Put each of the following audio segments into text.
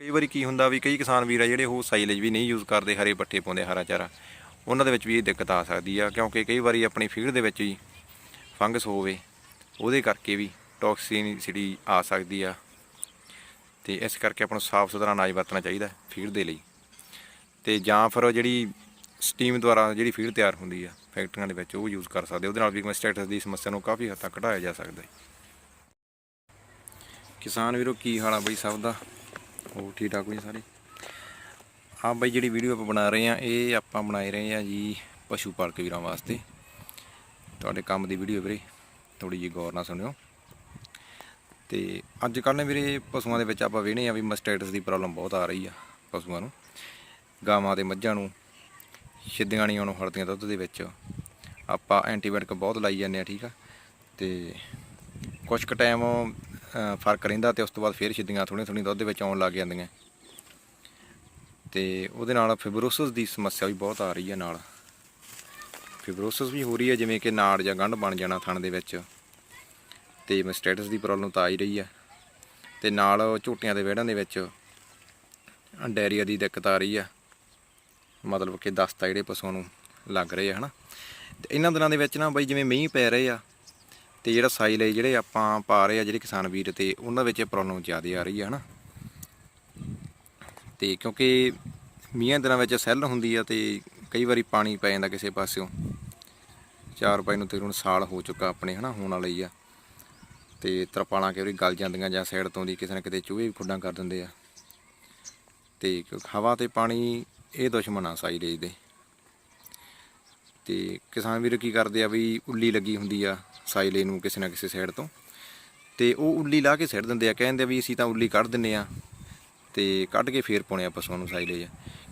ਕਈ ਵਾਰੀ ਕੀ ਹੁੰਦਾ ਵੀ ਕਈ ਕਿਸਾਨ ਵੀਰ ਆ ਜਿਹੜੇ ਉਹ ਸਾਈਲੇਜ ਵੀ ਨਹੀਂ ਯੂਜ਼ ਕਰਦੇ, ਹਰੇ ਪੱਠੇ ਪਾਉਂਦੇ, ਹਰਾ ਚਾਰਾ। ਉਹਨਾਂ ਦੇ ਵਿੱਚ ਵੀ ਇਹ ਦਿੱਕਤ ਆ ਸਕਦੀ ਆ, ਕਿਉਂਕਿ ਕਈ ਵਾਰੀ ਆਪਣੀ ਫੀਡ ਦੇ ਵਿੱਚ ਹੀ ਫੰਗਸ ਹੋਵੇ, ਉਹਦੇ ਕਰਕੇ ਵੀ ਟੌਕਸਿਨਿਸਿਟੀ ਆ ਸਕਦੀ ਆ। ਤੇ ਇਸ ਕਰਕੇ ਆਪਾਂ ਨੂੰ ਸਾਫ਼ ਸੁਥਰਾ ਅਨਾਜ ਵਰਤਣਾ ਚਾਹੀਦਾ ਫੀਡ ਦੇ ਲਈ। ਤੇ ਜਾਂ ਫਿਰ ਜਿਹੜੀ ਸਟੀਮ ਦੁਆਰਾ ਜਿਹੜੀ ਫੀਡ ਤਿਆਰ ਹੁੰਦੀ ਆ, ਫੈਕਟਰੀਆਂ ਦੇ ਵਿੱਚ ਉਹ ਯੂਜ਼ ਕਰ ਸਕਦੇ ਉਹਦੇ ਨਾਲ ਵੀ ਸਟੇਟਸ ਦੀ ਸਮੱਸਿਆ ਨੂੰ ਕਾਫੀ ਹੱਦ ਤੱਕ ਘਟਾਇਆ ਜਾ ਸਕਦਾ ਹੈ। ਕਿਸਾਨ ਵੀਰੋ, ਕੀ ਹਾਲ ਆ ਬਈ ਸਭ ਦਾ? ਹੋਰ ਠੀਕ ਠਾਕ ਜੀ ਸਾਰੇ? ਆ ਬਈ, ਜਿਹੜੀ ਵੀਡੀਓ ਆਪਾਂ ਬਣਾ ਰਹੇ ਆ ਇਹ ਆਪਾਂ ਬਣਾਏ ਰਹੇ ਆ ਜੀ ਪਸ਼ੂ ਪਾਲਕ ਵੀਰਾਂ ਵਾਸਤੇ। ਤੁਹਾਡੇ ਕੰਮ ਦੀ ਵੀਡੀਓ ਵੀਰੇ ਥੋੜੀ ਜੀ ਗੌਰ ਨਾਲ ਸੁਣਿਓ। ਤੇ ਅੱਜ ਕੱਲ੍ਹ ਨੇ ਵੀਰੇ, ਪਸ਼ੂਆਂ ਦੇ ਵਿੱਚ ਆਪਾਂ ਵੇਖਦੇ ਆ ਵੀ ਮਸਟੈਟਸ ਦੀ ਪ੍ਰੋਬਲਮ ਬਹੁਤ ਆ ਰਹੀ ਆ ਪਸ਼ੂਆਂ ਨੂੰ। ਗਾਵਾਂ ਤੇ ਮੱਝਾਂ ਨੂੰ ਛਿੱਦੀਆਂ ਨਹੀਂ ਆਉਣੋਂ ਹਟਦੀਆਂ ਦੁੱਧ ਦੇ ਵਿੱਚ। ਆਪਾਂ ਐਂਟੀਬਾਇਓਟਿਕ ਬਹੁਤ ਲਾਈ ਜਾਂਦੇ ਆ ਠੀਕ ਆ। ਤੇ ਕੁਝ ਕੁ ਟਾਈਮ ਫ਼ਰਕ ਰਹਿੰਦਾ ਤੇ ਉਸ ਤੋਂ ਬਾਅਦ ਫੇਰ ਛਿੱਦੀਆਂ ਥੋੜ੍ਹੀਆਂ ਥੋੜ੍ਹੀਆਂ ਦੁੱਧ ਦੇ ਵਿੱਚ ਆਉਣ ਲੱਗ ਜਾਂਦੀਆਂ। ਤੇ ਉਹਦੇ ਨਾਲ ਫਿਬਰੋਸਿਸ ਦੀ ਸਮੱਸਿਆ ਵੀ ਬਹੁਤ ਆ ਰਹੀ ਹੈ ਨਾਲ। ਫਿਬਰੋਸਿਸ ਵੀ ਹੋ ਰਹੀ ਹੈ, ਜਿਵੇਂ ਕਿ ਨਾੜ ਜਾਂ ਗੰਢ ਬਣ ਜਾਣਾ ਥਣ ਦੇ ਵਿੱਚ। ਤੇ ਮਸਟੈਟਸ ਦੀ ਪ੍ਰੋਬਲਮ ਤਾਂ ਆ ਹੀ ਰਹੀ ਹੈ। ਤੇ ਨਾਲ ਝੋਟੀਆਂ ਦੇ ਵਿਹੜਾਂ ਦੇ ਵਿੱਚ ਡਾਇਰੀਆ ਦੀ ਦਿੱਕਤ ਆ ਰਹੀ ਆ ਮਤਲਬ ਕਿ ਦਸਤਾ ਜਿਹੜੇ ਪਸ਼ੂਆਂ ਨੂੰ ਲੱਗ ਰਹੇ ਆ, ਹਨਾ। ਤੇ ਇਹਨਾਂ ਦਿਨਾਂ ਦੇ ਵਿੱਚ ਨਾ ਬਈ ਜਿਵੇਂ ਮੀਂਹ ਪੈ ਰਹੇ ਆ ਤੇ ਜਿਹੜਾ ਸਾਈ ਹੈ, ਜਿਹੜੇ ਆਪਾਂ ਪਾ ਰਹੇ ਆ ਜਿਹੜੇ ਕਿਸਾਨ ਵੀਰ ਤੇ, ਉਹਨਾਂ ਵਿੱਚ ਇਹ ਪ੍ਰੋਬਲਮ ਜ਼ਿਆਦਾ ਆ ਰਹੀ ਹੈ ਹਨਾ। ਤੇ ਕਿਉਂਕਿ ਮੀਂਹਾਂ ਦਿਨਾਂ ਵਿੱਚ ਸੈੱਲ ਹੁੰਦੀ ਆ ਤੇ ਕਈ ਵਾਰੀ ਪਾਣੀ ਪੈ ਜਾਂਦਾ ਕਿਸੇ ਪਾਸਿਓਂ। ਚਾਰ ਪਾਈ ਨੂੰ ਤਕਰੀਬਨ ਸਾਲ ਹੋ ਚੁੱਕਾ ਆਪਣੇ ਹਨਾ, ਹੋਣ ਵਾਲਾ ਹੀ ਆ। ਤੇ ਤਰਪਾਲਾਂ ਕਈ ਵਾਰੀ ਗਲ ਜਾਂਦੀਆਂ ਜਾਂ ਸਾਈਡ ਤੋਂ ਦੀ ਕਿਸੇ ਨਾ ਕਿਤੇ ਚੂਹੇ ਵੀ ਖੁੱਡਾਂ ਕਰ ਦਿੰਦੇ ਆ। ਤੇ ਹਵਾ ਤੇ ਪਾਣੀ ਇਹ ਦੁਸ਼ਮਣ ਆ ਸਾਈ ਸਾਈਲੇਜ ਦੇ। ਤੇ ਕਿਸਾਨ ਵੀਰ ਕੀ ਕਰਦੇ ਆ ਵੀ ਉੱਲੀ ਲੱਗੀ ਹੁੰਦੀ ਆ ਸਾਈਲੇ ਨੂੰ ਕਿਸੇ ਨਾ ਕਿਸੇ ਸਾਈਡ ਤੋਂ। ਤੇ ਉਹ ਉੱਲੀ ਲਾ ਕੇ ਸਿੱਟ ਦਿੰਦੇ ਆ, ਕਹਿੰਦੇ ਵੀ ਅਸੀਂ ਤਾਂ ਉੱਲੀ ਕੱਢ ਦਿੰਨੇ ਆ ਤੇ ਕੱਢ ਕੇ ਫੇਰ ਪਾਉਣੇ ਆ ਪਸ਼ੂਆਂ ਨੂੰ ਸਾਈਲੇਜ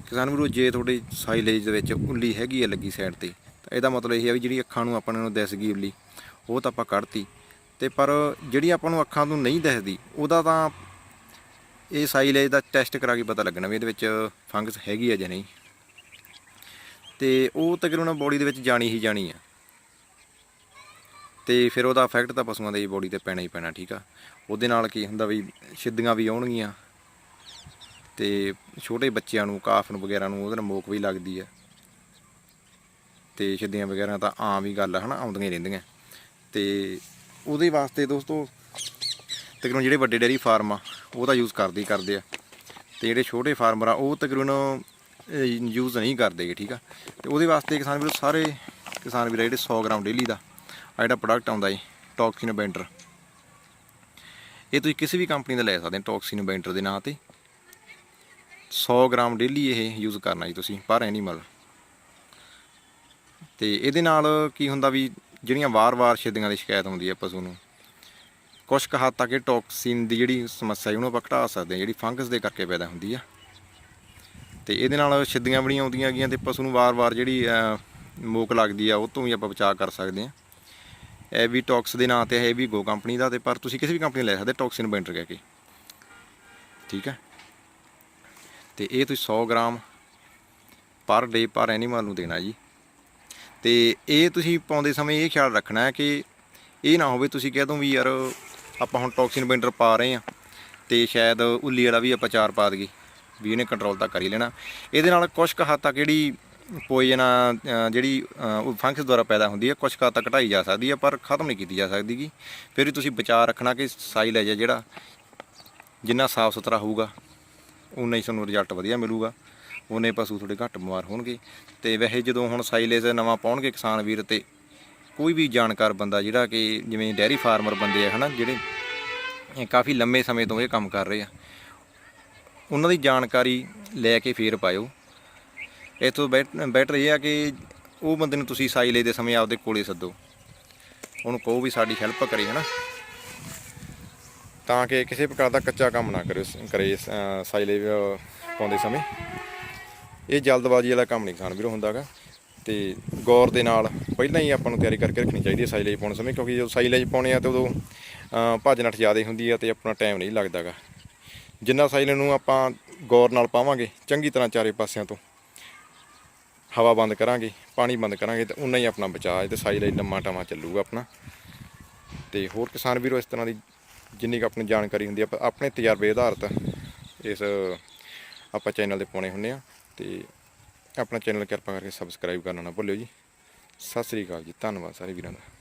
ਕਿਸਾਨ ਵੀਰੋ, ਜੇ ਤੁਹਾਡੇ ਸਾਈਲੇਜ ਦੇ ਵਿੱਚ ਉੱਲੀ ਹੈਗੀ ਆ ਲੱਗੀ ਸਾਈਡ ਤੇ, ਤਾਂ ਇਹਦਾ ਮਤਲਬ ਇਹ ਆ ਵੀ ਜਿਹੜੀ ਅੱਖਾਂ ਨੂੰ ਆਪਾਂ ਨੂੰ ਦਿਸ ਗਈ ਉੱਲੀ, ਉਹ ਤਾਂ ਆਪਾਂ ਕੱਢਤੀ। ਤੇ ਪਰ ਜਿਹੜੀ ਆਪਾਂ ਨੂੰ ਅੱਖਾਂ ਨੂੰ ਨਹੀਂ ਦਿਸਦੀ, ਉਹਦਾ ਤਾਂ ਇਹ ਸਾਈਲੇਜ ਦਾ ਟੈਸਟ ਕਰਾ ਕੇ ਪਤਾ ਲੱਗਣਾ ਵੀ ਇਹਦੇ ਵਿੱਚ ਫੰਗਸ ਹੈਗੀ ਆ ਜਾਂ ਨਹੀਂ। ਤੇ ਉਹ ਤਕਰੀਬਨ ਬੋਡੀ ਦੇ ਵਿੱਚ ਜਾਣੀ ਹੀ ਜਾਣੀ ਆ। ਤੇ ਫਿਰ ਉਹਦਾ ਇਫੈਕਟ ਤਾਂ ਪਸ਼ੂਆਂ ਦੀ ਬੋਡੀ ਤੇ ਪੈਣਾ ਹੀ ਪੈਣਾ, ਠੀਕ ਆ? ਉਹਦੇ ਨਾਲ ਕੀ ਹੁੰਦਾ ਵੀ ਛਿੱਦੀਆਂ ਵੀ ਆਉਣਗੀਆਂ ਤੇ ਛੋਟੇ ਬੱਚਿਆਂ ਨੂੰ ਕਾਫ ਨੂੰ ਵਗੈਰਾ ਨੂੰ ਉਹਦੇ ਨਾਲ ਮੋਕ ਵੀ ਲੱਗਦੀ ਆ। ਤੇ ਛਿੱਦੀਆਂ ਵਗੈਰਾ ਤਾਂ ਆਮ ਹੀ ਗੱਲ ਹੈ ਹਨਾ? ਆਉਂਦੀਆਂ ਹੀ ਰਹਿੰਦੀਆਂ। ਤੇ ਉਹਦੇ ਵਾਸਤੇ ਦੋਸਤੋ, ਤਕਰੀਬਨ ਜਿਹੜੇ ਵੱਡੇ ਡੇਅਰੀ ਫਾਰਮ ਆ, ਉਹ ਤਾਂ ਯੂਜ਼ ਕਰਦੇ ਹੀ ਕਰਦੇ ਆ। ਤੇ ਜਿਹੜੇ ਛੋਟੇ ਫਾਰਮਰ ਆ, ਉਹ ਤਕਰੀਬਨ ਯੂਜ਼ ਨਹੀਂ ਕਰਦੇਗੇ ਠੀਕ ਆ? ਤੇ ਉਹਦੇ ਵਾਸਤੇ ਕਿਸਾਨ ਵੀਰੋ ਸਾਰੇ ਕਿਸਾਨ ਵੀਰ ਜਿਹੜੇ 100 ਗ੍ਰਾਮ ਡੇਲੀ ਦਾ ਆ ਜਿਹੜਾ ਪ੍ਰੋਡਕਟ ਆਉਂਦਾ ਹੈ ਟੌਕਸਿਨ ਬੈਂਟਰ ਇਹ ਤੁਸੀਂ ਕਿਸੇ ਵੀ ਕੰਪਨੀ ਦਾ ਲੈ ਸਕਦੇ ਹੋ ਟੌਕਸਿਨ ਬੈਂਟਰ ਦੇ ਨਾਂ ਤੇ। 100 ਗ੍ਰਾਮ ਡੇਲੀ ਇਹ ਯੂਜ਼ ਕਰਨਾ ਜੀ ਤੁਸੀਂ, ਪਰ ਐਨੀਮਲ ਤੇ ਇਹਦੇ ਨਾਲ ਕੀ ਹੁੰਦਾ ਵੀ ਜਿਹੜੀਆਂ ਵਾਰ-ਵਾਰ ਛੇਦੀਆਂ ਦੀ ਸ਼ਿਕਾਇਤ ਹੁੰਦੀ ਹੈ ਪਸ਼ੂ ਨੂੰ ਕੁਝ ਕੁ ਹੱਦ ਤੱਕ ਇਹ ਟੌਕਸਿਨ ਦੀ ਜਿਹੜੀ ਸਮੱਸਿਆ ਹੈ ਉਹਨੂੰ ਆਪਾਂ ਘਟਾ ਸਕਦੇ ਹਾਂ, ਜਿਹੜੀ ਫੰਗਸ ਦੇ ਕਰਕੇ ਪੈਦਾ ਹੁੰਦੀ ਆ। ਤੇ ਇਹਦੇ ਨਾਲ ਛਿੱਦੀਆਂ ਬੜੀਆਂ ਆਉਂਦੀਆਂ ਗਈਆਂ ਤੇ ਪਸ਼ੂ ਨੂੰ ਵਾਰ-ਵਾਰ ਜਿਹੜੀ ਮੋਕ ਲੱਗਦੀ ਆ, ਉਹ ਤੋਂ ਵੀ ਆਪਾਂ ਬਚਾਅ ਕਰ ਸਕਦੇ ਹਾਂ। ਇਹ ਵੀ ਟੌਕਸ ਦੇ ਨਾਂ ਤੇ ਹੈ, ਇਹ ਵੀ ਗੋ ਕੰਪਨੀ ਦਾ ਤੇ ਪਰ ਤੁਸੀਂ ਕਿਸੇ ਵੀ ਕੰਪਨੀ ਲੈ ਸਕਦੇ, ਟੌਕਸਿਨ ਬਾਈਂਡਰ ਕਹਿ ਕੇ। ਠੀਕ ਹੈ? ਤੇ ਇਹ ਤੁਸੀਂ 100 ਗ੍ਰਾਮ ਪਰ ਡੇ ਪਰ ਐਨੀਮਲ ਨੂੰ ਦੇਣਾ ਜੀ। ਤੇ ਇਹ ਤੁਸੀਂ ਪਾਉਂਦੇ ਸਮੇਂ ਇਹ ਖਿਆਲ ਰੱਖਣਾ ਹੈ ਕਿ ਇਹ ਨਾ ਹੋਵੇ ਤੁਸੀਂ ਕਹਿ ਦੋ ਵੀ ਯਾਰ ਆਪਾਂ ਹੁਣ ਟੌਕਸਿਨ ਬਾਈਂਡਰ ਪਾ ਰਹੇ ਆ ਤੇ ਸ਼ਾਇਦ ਉੱਲੀ ਵਾਲਾ ਵੀ ਆਪਾਂ ਚਾਰ ਪਾ ਦਈਏ। ਵੀ ਇਹਨੇ ਕੰਟਰੋਲ ਤਾਂ ਕਰ ਹੀ ਲੈਣਾ। ਇਹਦੇ ਨਾਲ ਕੁਝ ਕੁ ਹੱਦ ਤੱਕ ਜਿਹੜੀ ਪੋਇਜ਼ਨ ਜਿਹੜੀ ਉਹ ਫੰਕਸ ਦੁਆਰਾ ਪੈਦਾ ਹੁੰਦੀ ਹੈ ਕੁਝ ਕੁ ਹੱਦ ਤੱਕ ਘਟਾਈ ਜਾ ਸਕਦੀ ਹੈ, ਪਰ ਖਤਮ ਨਹੀਂ ਕੀਤੀ ਜਾ ਸਕਦੀ ਗੀ। ਫਿਰ ਵੀ ਤੁਸੀਂ ਬਚਾਅ ਰੱਖਣਾ ਕਿ ਸਾਈਲੇਜ ਹੈ ਜਿਹੜਾ ਜਿੰਨਾ ਸਾਫ਼ ਸੁਥਰਾ ਹੋਊਗਾ ਉਨਾ ਹੀ ਤੁਹਾਨੂੰ ਰਿਜ਼ਲਟ ਵਧੀਆ ਮਿਲੂਗਾ। ਉਹਨੇ ਪਸ਼ੂ ਥੋੜੇ ਘੱਟ ਬਿਮਾਰ ਹੋਣਗੇ। ਤੇ ਵੈਸੇ ਜਦੋਂ ਹੁਣ ਸਾਈਲੇਜ ਨਵਾਂ ਪਾਉਣਗੇ ਕਿਸਾਨ ਵੀਰ ਤੇ, ਕੋਈ ਵੀ ਜਾਣਕਾਰ ਬੰਦਾ ਜਿਹੜਾ ਕਿ ਜਿਵੇਂ ਡੈਰੀ ਫਾਰਮਰ ਬੰਦੇ ਆ, ਹਨਾ, ਜਿਹੜੇ ਇਹ ਕਾਫੀ ਲੰਮੇ ਸਮੇਂ ਤੋਂ ਇਹ ਕੰਮ ਕਰ ਰਹੇ ਆ। ਉਹਨਾਂ ਦੀ ਜਾਣਕਾਰੀ ਲੈ ਕੇ ਫੇਰ ਪਾਇਓ। ਇਹ ਤੋਂ ਬੈਟਰ ਇਹ ਆ ਕਿ ਉਹ ਬੰਦੇ ਨੂੰ ਤੁਸੀਂ ਸਾਈਲੇਜ ਦੇ ਸਮੇਂ ਆਪਦੇ ਕੋਲੇ ਸੱਦੋ। ਉਹਨੂੰ ਕਹੋ ਵੀ ਸਾਡੀ ਹੈਲਪ ਕਰੇ ਹਨਾ। ਤਾਂ ਕਿ ਕਿਸੇ ਪ੍ਰਕਾਰ ਦਾ ਕੱਚਾ ਕੰਮ ਨਾ ਕਰੇ ਕਰੇ ਅਹ, ਸਾਈਲੇਜ ਪਾਉਂਦੇ ਸਮੇਂ। ਇਹ ਜਲਦਬਾਜ਼ੀ ਵਾਲਾ ਕੰਮ ਨਹੀਂ ਕਿਸਾਨ ਵੀਰੋ ਹੁੰਦਾਗਾ ਤੇ ਗੌਰ ਦੇ ਨਾਲ ਪਹਿਲਾਂ ਹੀ ਆਪਾਂ ਨੂੰ ਤਿਆਰੀ ਕਰਕੇ ਰੱਖਣੀ ਚਾਹੀਦੀ ਹੈ ਸਾਈਲੇਜ ਪਾਉਣ ਸਮੇਂ ਕਿਉਂਕਿ ਜਦੋਂ ਸਾਈਲੇਜ ਪਾਉਣੇ ਆ ਤੇ ਉਦੋਂ ਅਹ, ਭੱਜ ਨੱਠ ਜ਼ਿਆਦਾ ਹੁੰਦੀ ਆ ਤੇ ਆਪਣਾ ਟਾਈਮ ਨਹੀਂ ਲੱਗਦਾਗਾ ਜਿੰਨਾ ਸਾਈਲੇਜ ਨੂੰ ਆਪਾਂ ਗੌਰ ਨਾਲ ਪਾਵਾਂਗੇ, ਚੰਗੀ ਤਰ੍ਹਾਂ ਚਾਰੇ ਪਾਸਿਆਂ ਤੋਂ ਹਵਾ ਬੰਦ ਕਰਾਂਗੇ, ਪਾਣੀ ਬੰਦ ਕਰਾਂਗੇ ਤਾਂ ਉਨਾ ਹੀ ਆਪਣਾ ਬਚਾਅ ਹੈ ਤੇ ਸਾਈਲੇਜ ਲੰਮਾ ਟਾਵਾਂ ਚੱਲੂਗਾ ਆਪਣਾ। ਤੇ ਹੋਰ ਕਿਸਾਨ ਵੀਰੋ ਇਸ ਤਰ੍ਹਾਂ ਦੀ ਜਿੰਨੀ ਕੁ ਆਪਣੀ ਜਾਣਕਾਰੀ ਹੁੰਦੀ ਆ, ਆਪਾਂ ਆਪਣੇ ਤਜਰਬੇ ਆਧਾਰਿਤ ਇਸ ਆਪਾਂ ਚੈਨਲ ਤੇ ਪਾਉਣੇ ਹੁੰਨੇ ਆ ਤੇ ਆਪਣਾ ਚੈਨਲ ਕਿਰਪਾ ਕਰਕੇ ਸਬਸਕ੍ਰਾਈਬ ਕਰਨਾ ਨਾ ਭੁੱਲਿਓ ਜੀ। ਸਤਿ ਸ੍ਰੀ ਅਕਾਲ ਜੀ, ਧੰਨਵਾਦ ਸਾਰੇ ਵੀਰਾਂ ਦਾ।